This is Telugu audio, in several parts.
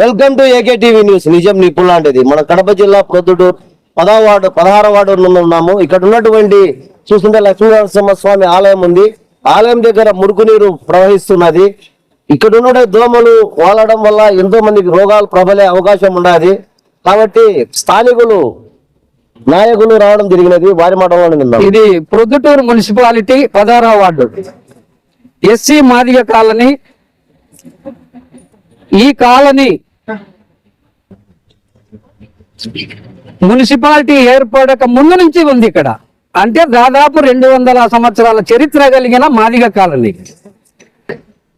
Welcome to AK TV news నిజం నిపుణ లాంటిది. మన కడప జిల్లా ప్రొద్దుటూరు పదవ వార్డు పదహార వార్డు ఉన్నాము. ఇక్కడ ఉన్నటువంటి చూస్తుంటే లక్ష్మీనరసింహ స్వామి ఆలయం ఉంది. ఆలయం దగ్గర మురుకునీరు ప్రవహిస్తున్నది. ఇక్కడ ఉన్న దోమలు వాలడం వల్ల ఎంతో మందికి రోగాలు ప్రబలే అవకాశం ఉన్నది. కాబట్టి స్థానికులు నాయకులు రావడం జరిగినది. వారి మాట ఇది ప్రొద్దుటూరు మున్సిపాలిటీ పదహారవ వార్డు. ఎస్సీ మాదిగ కాలనీ ఈ కాలనీ మున్సిపాలిటీ ఏర్పడక ముందు నుంచి ఉంది ఇక్కడ. అంటే దాదాపు రెండు వందల సంవత్సరాల చరిత్ర కలిగిన మాదిగ కాలనీ.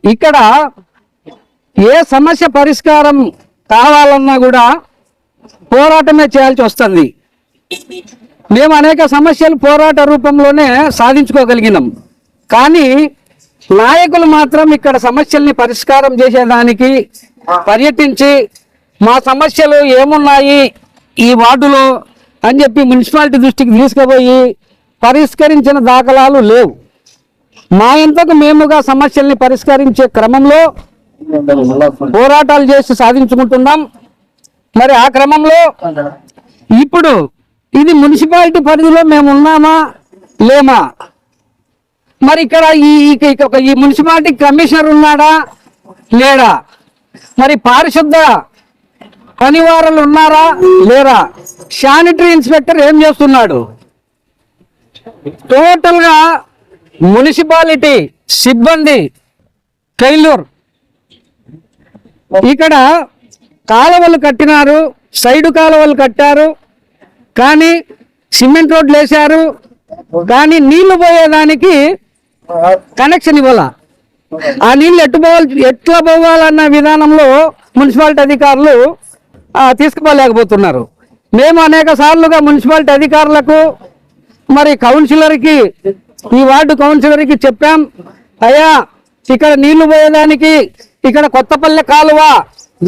ఇక్కడ ఏ సమస్య పరిష్కారం కావాలన్నా కూడా పోరాటమే చేయాల్సి వస్తుంది. మేము అనేక సమస్యలు పోరాట రూపంలోనే సాధించుకోగలిగినాం. కానీ నాయకులు మాత్రం ఇక్కడ సమస్యల్ని పరిష్కారం చేసేదానికి పర్యటించి మా సమస్యలు ఏమున్నాయి ఈ వార్డులో అని చెప్పి మున్సిపాలిటీ దృష్టికి తీసుకుపోయి పరిష్కరించిన దాఖలాలు లేవు. మా ఇంతకు మేముగా సమస్యల్ని పరిష్కరించే క్రమంలో పోరాటాలు చేసి సాధించుకుంటున్నాం. మరి ఆ క్రమంలో ఇప్పుడు ఇది మున్సిపాలిటీ పరిధిలో మేము ఉన్నామా లేమా? మరి ఇక్కడ ఈ ఈ- ఈ మున్సిపాలిటీ కమిషనర్ ఉన్నాడా? లేడా? మరి పారిశుద్ధ పనివారులు ఉన్నారా? లేరా? శానిటరీ ఇన్స్పెక్టర్ ఏం చేస్తున్నాడు? టోటల్గా మున్సిపాలిటీ సిబ్బంది కైలూర్. ఇక్కడ కాలువలు కట్టినారు సైడ్ కాలువలు కట్టారు కానీ సిమెంట్ రోడ్లు వేశారు కానీ నీళ్ళు పోయేదానికి కనెక్షన్ ఇవ్వాల? ఆ నీళ్ళు ఎట్టు పోవాలి? ఎట్లా పోవాలన్న విధానంలో మున్సిపాలిటీ అధికారులు తీసుకుపోలేకపోతున్నారు. మేము అనేక సార్లుగా మున్సిపాలిటీ అధికారులకు మరి కౌన్సిలర్కి ఈ వార్డు కౌన్సిలర్కి చెప్పాం అయ్యా ఇక్కడ నీళ్ళు పోయేదానికి ఇక్కడ కొత్తపల్లె కాలువ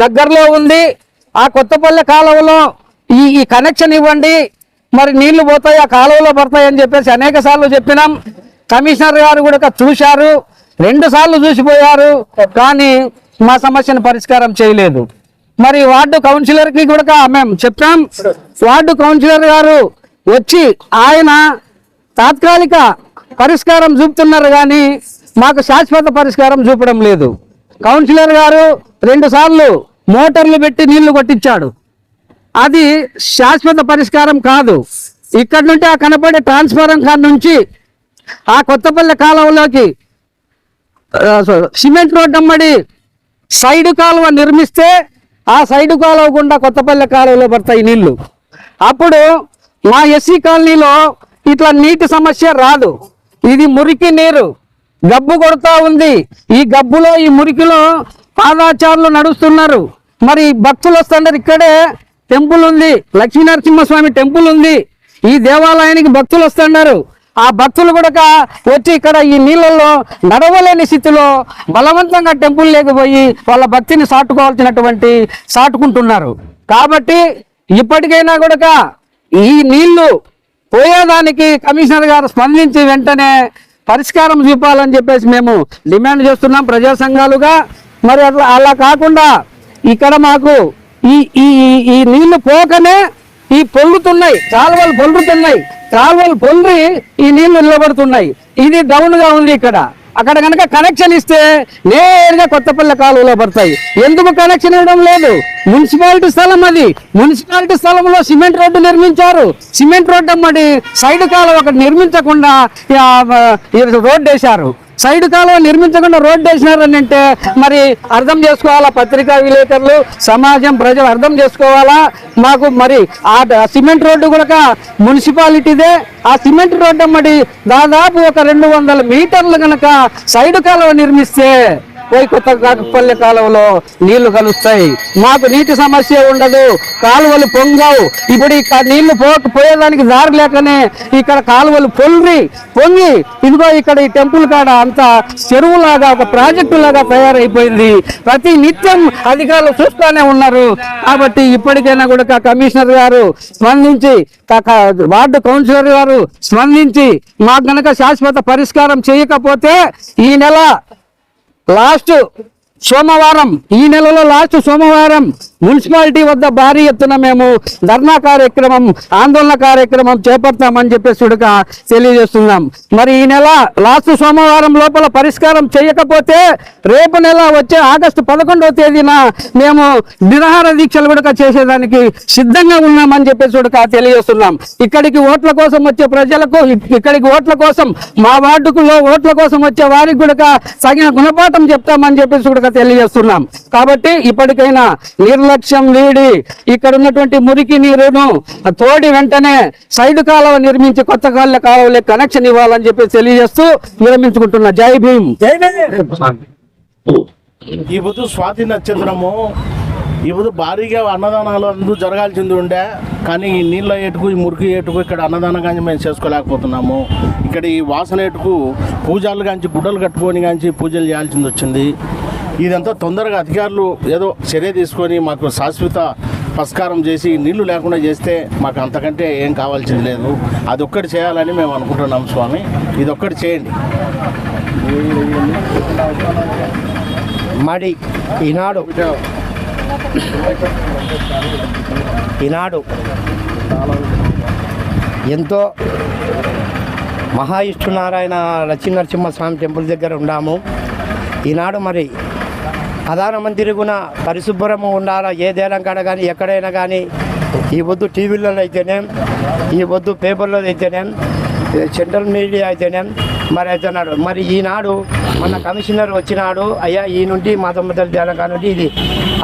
దగ్గరలో ఉంది. ఆ కొత్తపల్లె కాలువలో ఈ ఈ కనెక్షన్ ఇవ్వండి. మరి నీళ్ళు పోతాయి? ఆ కాలువలో పడతాయి? అని చెప్పేసి అనేక సార్లు చెప్పినాం. కమిషనర్ గారు కూడా చూశారు. రెండు సార్లు చూసిపోయారు. కానీ మా సమస్యను పరిష్కారం చేయలేదు. మరి వార్డు కౌన్సిలర్కి కూడా మేము చెప్పాం. వార్డు కౌన్సిలర్ గారు వచ్చి ఆయన తాత్కాలిక పరిష్కారం చూపుతున్నారు కానీ మాకు శాశ్వత పరిష్కారం చూపడం లేదు. కౌన్సిలర్ గారు రెండు సార్లు మోటార్లు పెట్టి నీళ్ళు కొట్టించాడు. అది శాశ్వత పరిష్కారం కాదు. ఇక్కడ నుండి ఆ కనపడే ట్రాన్స్ఫారం కాడ నుంచి ఆ కొత్తపల్లి కాలువలోకి సిమెంట్ రోడ్ అమ్మడి సైడ్ కాలువ నిర్మిస్తే ఆ సైడ్ కాలువ గుండా కొత్తపల్లి కాలువలో పడతాయి నీళ్ళు. అప్పుడు మా ఎస్సీ కాలనీలో ఇట్లా నీటి సమస్య రాదు. ఇది మురికి నీరు. గబ్బు కొడతా ఉంది. ఈ గబ్బులో ఈ మురికిలో పాదాచారులు నడుస్తున్నారు. మరి భక్తులు వస్తున్నారు ఇక్కడే. టెంపుల్ ఉంది. లక్ష్మీనరసింహస్వామి టెంపుల్ ఉంది. ఈ దేవాలయానికి భక్తులు వస్తున్నారు. ఆ భక్తులు కూడా వచ్చి ఇక్కడ ఈ నీళ్ళల్లో నడవలేని స్థితిలో బలవంతంగా టెంపుల్ లేకపోయి వాళ్ళ భక్తిని సాటుకోవాల్సినటువంటి సాటుకుంటున్నారు. కాబట్టి ఇప్పటికైనా కూడా ఈ నీళ్ళు పోయేదానికి కమిషనర్ గారు స్పందించి వెంటనే పరిష్కారం చూపాలని చెప్పేసి మేము డిమాండ్ చేస్తున్నాం ప్రజా సంఘాలుగా. మరి అట్లా అలా కాకుండా ఇక్కడ మాకు ఈ ఈ ఈ- నీళ్ళు పోకనే ఈ పొల్లుతున్నాయి కాలువలు పొల్లుతున్నాయి. కాలువలు పొల్లి ఈ నీళ్ళు నిలబడుతున్నాయి. ఇది డౌన్గా ఉంది ఇక్కడ. అక్కడ కనుక కనెక్షన్ ఇస్తే నేరుగా కొత్తపల్లి కాలువలో పడతాయి. ఎందుకు కనెక్షన్ ఇవ్వడం లేదు? మున్సిపాలిటీ స్థలం అది. మున్సిపాలిటీ స్థలంలో సిమెంట్ రోడ్డు నిర్మించారు. సిమెంట్ రోడ్డు అమ్మడి సైడ్ కాలువ ఒకటి నిర్మించకుండా రోడ్డు వేశారు. సైడ్ కాలువ నిర్మించకుండా రోడ్డు వేసినారని అంటే మరి అర్థం చేసుకోవాలా పత్రికా విలేకరులు? సమాజం ప్రజలు అర్థం చేసుకోవాలా? మాకు మరి ఆ సిమెంట్ రోడ్డు కూడా మున్సిపాలిటీదే. ఆ సిమెంట్ రోడ్డు అమ్మడి దాదాపు ఒక రెండు వందల మీటర్లు కనుక సైడ్ కాలువ నిర్మిస్తే కొత్త కాకపల్లి కాలువలో నీళ్ళు కలుస్తాయి. మాకు నీటి సమస్య ఉండదు. కాలువలు పొంగవు. ఇప్పుడు ఇక్కడ నీళ్ళు పోక పోయేదానికి దారి లేకనే ఇక్కడ కాలువలు పొంగి పొంగి ఇదిగో ఇక్కడ ఈ టెంపుల్ కాడ అంతా చెరువులాగా ఒక ప్రాజెక్టు లాగా తయారైపోయింది. ప్రతి నిత్యం అధికారులు చూస్తూనే ఉన్నారు. కాబట్టి ఇప్పటికైనా కూడా కమిషనర్ గారు స్పందించి వార్డు కౌన్సిలర్ గారు స్పందించి మాకు గనక శాశ్వత పరిష్కారం చేయకపోతే ఈ నెల లాస్ట్ సోమవారం ఈ నెలలో లాస్ట్ సోమవారం మున్సిపాలిటీ వద్ద భారీ ఎత్తున మేము ధర్నా కార్యక్రమం ఆందోళన కార్యక్రమం చేపడతామని చెప్పేసి తెలియజేస్తున్నాం. మరి ఈ నెల లాస్ట్ సోమవారం లోపల పరిష్కారం చేయకపోతే రేపు నెల వచ్చే ఆగస్టు పదకొండవ తేదీన మేము నిరాహార దీక్షలు కూడా చేసేదానికి సిద్ధంగా ఉన్నామని చెప్పేసి తెలియజేస్తున్నాం. ఇక్కడికి ఓట్ల కోసం వచ్చే ప్రజలకు ఇక్కడికి ఓట్ల కోసం మా వార్డుకులో ఓట్ల కోసం వచ్చే వారికి కూడా తగిన గుణపాఠం చెప్తామని చెప్పేసి కూడా తెలియజేస్తున్నాం. కాబట్టి ఇప్పటికైనా నిర్లక్ష్యం వీడి ఇక్కడ ఉన్నటువంటి మురికి నీరును తోడి వెంటనే సైడ్ కాలువ నిర్మించి కొత్త కాళ్ళ కాలువలే కనెక్షన్ ఇవ్వాలని చెప్పి తెలియజేస్తూ విరమించుకుంటున్నా. జై భీమ్. ఈ పొద్దు స్వాతి నక్షత్రము ఈ పొద్దు భారీగా అన్నదానాలు అందరూ జరగాల్సింది ఉండే. కానీ ఈ నీళ్ళ ఏటుకు ఈ మురికి ఏటుకు ఇక్కడ అన్నదానం కానీ మేము చేసుకోలేకపోతున్నాము. ఇక్కడ ఈ వాసన ఏటుకు పూజలు కాంచి గుడ్డలు కట్టుకొని కాంచి పూజలు చేయాల్సింది వచ్చింది. ఇదంతా తొందరగా అధికారులు ఏదో చర్య తీసుకొని మాకు శాశ్వత పరిష్కారం చేసి నీళ్ళు లేకుండా చేస్తే మాకు అంతకంటే ఏం కావాల్సింది లేదు. అది ఒక్కటి చేయాలని మేము అనుకుంటున్నాం స్వామి. ఇది ఒక్కటి చేయండి. మడి ఈనాడు ఈనాడు ఎంతో మహా ఇష్టునారాయణ లక్ష్మీనరసింహస్వామి టెంపుల్ దగ్గర ఉన్నాము. ఈనాడు మరి ప్రధానమంత్రి కూడా పరిశుభ్రము ఉండాలా? ఏ దేలం కాడ కానీ ఎక్కడైనా కానీ ఈ వద్దు టీవీలలో అయితేనే ఈ వద్దు పేపర్లో అయితేనే సెంట్రల్ మీడియా అయితేనే మరి అయితేనాడు మరి ఈనాడు మన కమిషనర్ వచ్చినాడు అయ్యా ఈ నుండి మా తెలంగాణ నుండి ఇది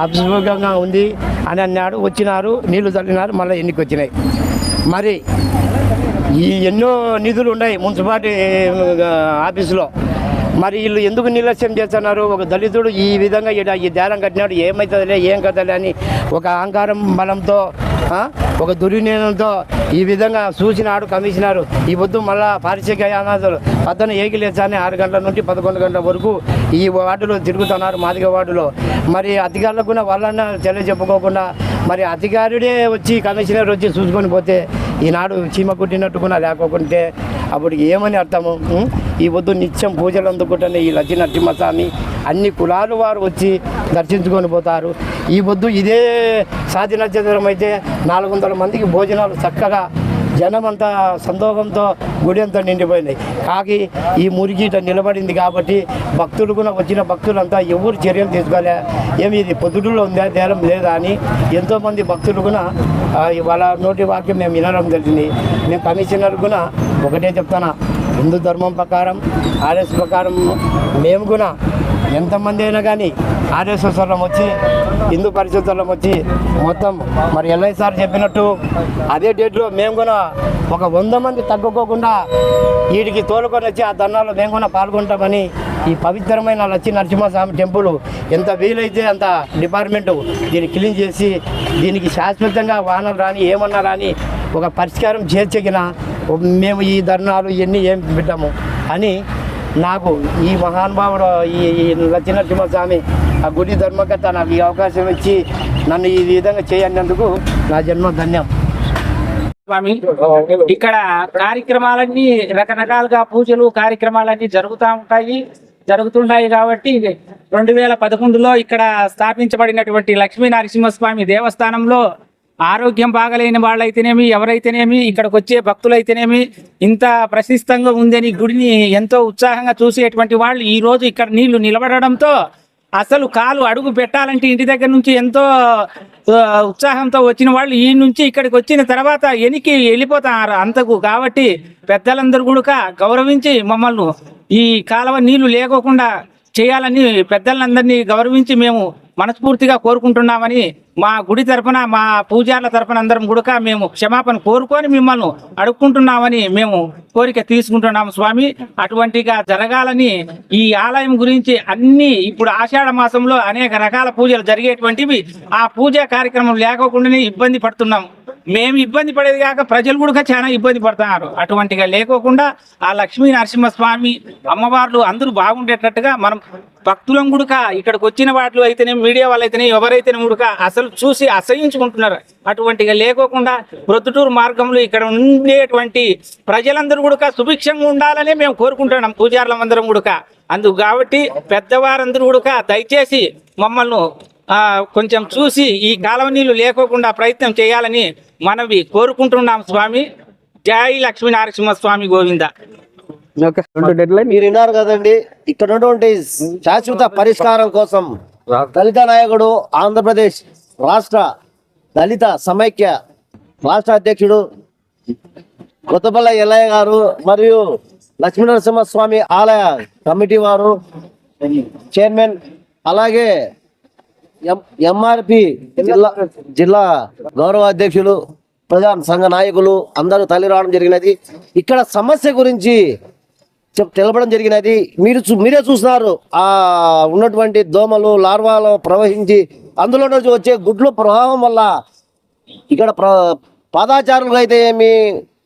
అభిశుభంగా ఉంది అని అన్నాడు. వచ్చినారు నీళ్ళు చల్లినారు మళ్ళీ ఎన్నిక వచ్చినాయి మరి ఈ ఎన్నో నిధులు ఉన్నాయి మున్సిపాలిటీ ఆఫీసులో. మరి వీళ్ళు ఎందుకు నిర్లక్ష్యం చేస్తున్నారు? ఒక దళితుడు ఈ విధంగా ఈడ ఈ దేరం కట్టినాడు ఏమవుతుందిలే ఏం కదలే అని ఒక అహంకారం బలంతో ఒక దుర్వినియోగంతో ఈ విధంగా సూచినాడు కమిషనరు. ఈ పొద్దు మళ్ళా పారిశుద్ధ్య అనాథులు పద్దన ఏగిలేచాని ఆరు గంటల నుండి పదకొండు గంటల వరకు ఈ వార్డులో తిరుగుతున్నారు మాదిగ వార్డులో. మరి అధికారులకు కూడా వాళ్ళన్న తెలియజెప్పుకోకుండా మరి అధికారుడే వచ్చి కమిషనర్ వచ్చి చూసుకొని పోతే ఈనాడు చీమ కుట్టినట్టు కూడా లేకోకుంటే అప్పుడు ఏమని అర్థము? ఈ వద్దు నిత్యం పూజలు అందుకుంటున్న ఈ లక్ష్మీ నరసింహస్వామి అన్ని కులాలు వారు వచ్చి దర్శించుకొని పోతారు. ఈ వద్దు ఇదే సాధి నక్షత్రం అయితే నాలుగు వందల మందికి భోజనాలు చక్కగా జనం అంతా సంతోషంతో గుడి అంతా నిండిపోయింది. కాకి ఈ మురిగిట నిలబడింది కాబట్టి భక్తులు కూడా వచ్చిన భక్తులంతా ఎవరు చర్యలు తీసుకోలే. ఏమి ఇది పొద్దుటూరులో ఉందా దేరం లేదా అని ఎంతోమంది భక్తులు కూడా వాళ్ళ నోటి వాక్యం మేము వినడం జరిగింది. మేము కమిషనర్ కూడా ఒకటే చెప్తాను హిందూ ధర్మం ప్రకారం ఆర్ఎస్ ప్రకారం మేము కూడా ఎంతమంది అయినా కానీ ఆర్ఎస్ఎస్వరం వచ్చి హిందూ పరిషత్తులం వచ్చి మొత్తం మరి ఎల్ఐ సార్ చెప్పినట్టు అదే డేట్లో మేము కూడా ఒక వంద మంది తగ్గుకోకుండా వీటికి తోలుకొని వచ్చి ఆ ధర్నాలో మేము కూడా పాల్గొంటామని ఈ పవిత్రమైన లచ్చి నరసింహస్వామి టెంపుల్ ఎంత వీలైతే అంత డిపార్ట్మెంటు దీన్ని క్లీన్ చేసి దీనికి శాశ్వతంగా వాహనాలు రాని ఏమన్నా రాని ఒక పరిష్కారం చేర్చగిన మేము ఈ ధర్నాలు ఇవన్నీ ఏం పెట్టాము. అని నాకు ఈ మహానుభావుడు ఈ లక్ష్మీనరసింహస్వామి ఆ గుడి ధర్మకర్త నాకు ఈ అవకాశం ఇచ్చి నన్ను ఈ విధంగా చేయన్నందుకు నా జన్మ ధన్యం. స్వామి ఇక్కడ కార్యక్రమాలన్నీ రకరకాలుగా పూజలు కార్యక్రమాలన్నీ జరుగుతూ ఉంటాయి జరుగుతున్నాయి కాబట్టి రెండు వేల పదకొండులో ఇక్కడ స్థాపించబడినటువంటి లక్ష్మీ నరసింహస్వామి దేవస్థానంలో ఆరోగ్యం బాగలేని వాళ్ళైతేనేమి ఎవరైతేనేమి ఇక్కడికి వచ్చే భక్తులైతేనేమి ఇంత ప్రశస్తంగా ఉందని గుడిని ఎంతో ఉత్సాహంగా చూసేటువంటి వాళ్ళు ఈ రోజు ఇక్కడ నీళ్ళు నిలబడడంతో అసలు కాలు అడుగు పెట్టాలంటే ఇంటి దగ్గర నుంచి ఎంతో ఉత్సాహంతో వచ్చిన వాళ్ళు ఈ నుంచి ఇక్కడికి వచ్చిన తర్వాత ఎనికి వెళ్ళిపోతారు అంతకు. కాబట్టి పెద్దలందరూ కూడా గౌరవించి మమ్మల్ని ఈ కాలువ నీళ్ళు లేకోకుండా చేయాలని పెద్దలందరినీ గౌరవించి మేము మనస్ఫూర్తిగా కోరుకుంటున్నామని మా గుడి తరఫున మా పూజార్ల తరపున అందరం కూడా మేము క్షమాపణ కోరుకొని మిమ్మల్ని అడుక్కుంటున్నామని మేము కోరిక తీసుకుంటున్నాము స్వామి. అటువంటిగా జరగాలని ఈ ఆలయం గురించి అన్ని ఇప్పుడు ఆషాఢ మాసంలో అనేక రకాల పూజలు జరిగేటువంటివి. ఆ పూజా కార్యక్రమం లేకోకుండానే ఇబ్బంది పడుతున్నాం మేము ఇబ్బంది పడేది కాక ప్రజలు కూడా చాలా ఇబ్బంది పడుతున్నారు. అటువంటిగా లేకోకుండా ఆ లక్ష్మీ నరసింహస్వామి అమ్మవార్లు అందరూ బాగుండేటట్టుగా మనం భక్తులం గుడక ఇక్కడికి వచ్చిన వాటిలో అయితేనే మీడియా వాళ్ళైతేనే ఎవరైతేనే గుడక అసలు చూసి అసహించుకుంటున్నారు. అటువంటిగా లేకోకుండా ప్రొద్దుటూరు మార్గంలో ఇక్కడ ఉండేటువంటి ప్రజలందరూ కూడా సుభిక్షంగా ఉండాలని మేము కోరుకుంటున్నాం పూజారులం అందరం గుడక. అందుకు కాబట్టి పెద్దవారందరూ కూడా దయచేసి మమ్మల్ని కొంచెం చూసి ఈ కాలువ నీళ్ళు లేకోకుండా ప్రయత్నం చేయాలని మనవి కోరుకుంటున్నాం స్వామి. జై లక్ష్మీ నరసింహ స్వామి గోవింద. ఓకే. రెండు డెడ్ లైన్ మీరు విన్నారు కదండి ఇక్కడ ఉన్నటువంటి శాశ్వత పరిష్కారం కోసం దళిత నాయకుడు ఆంధ్రప్రదేశ్ రాష్ట్ర దళిత సమైక్య రాష్ట్ర అధ్యక్షుడు కొత్తపల్ల ఎల్లయ్య గారు మరియు లక్ష్మీనరసింహ స్వామి ఆలయ కమిటీ వారు చైర్మన్ అలాగే ఎంఆర్పి జిల్లా జిల్లా గౌరవ అధ్యక్షులు ప్రధాన సంఘ నాయకులు అందరూ తల్లి రావడం జరిగినది. ఇక్కడ సమస్య గురించి చెప్ తెలపడం జరిగినది. మీరు చూ- మీరే చూస్తున్నారు ఆ ఉన్నటువంటి దోమలు లార్వాలు ప్రవహించి అందులో నుంచి వచ్చే గుడ్ల ప్రభావం వల్ల ఇక్కడ ప్ర పాదాచారులు అయితే ఏమి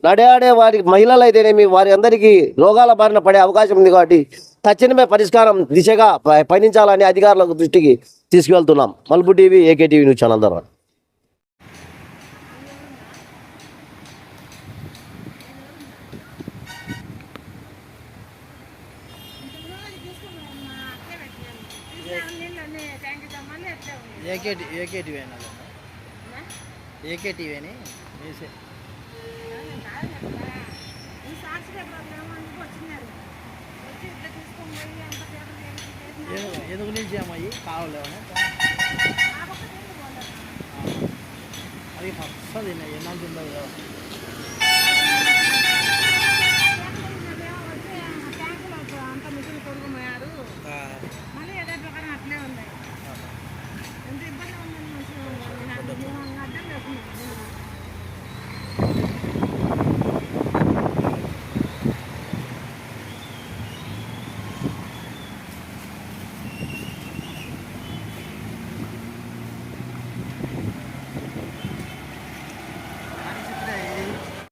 నడయాడే వారి మహిళలు అయితేనేమి వారి అందరికీ రోగాల బారిన పడే అవకాశం ఉంది కాబట్టి తక్షణమే పరిష్కారం దిశగా ప- పయనించాలని అధికారులకు దృష్టికి తీసుకువెళ్తున్నాం Malupu TV AK TV news channel ద్వారా ఏకేటి ఏకేటివి అయినా ఏకేటివి అని వేసే ఎందుకు నుంచి అమ్మాయి కావాలేమని అది ఫస్ట్ తిన్నాయి ఎన్నాళ్ళు ఉండదు కదా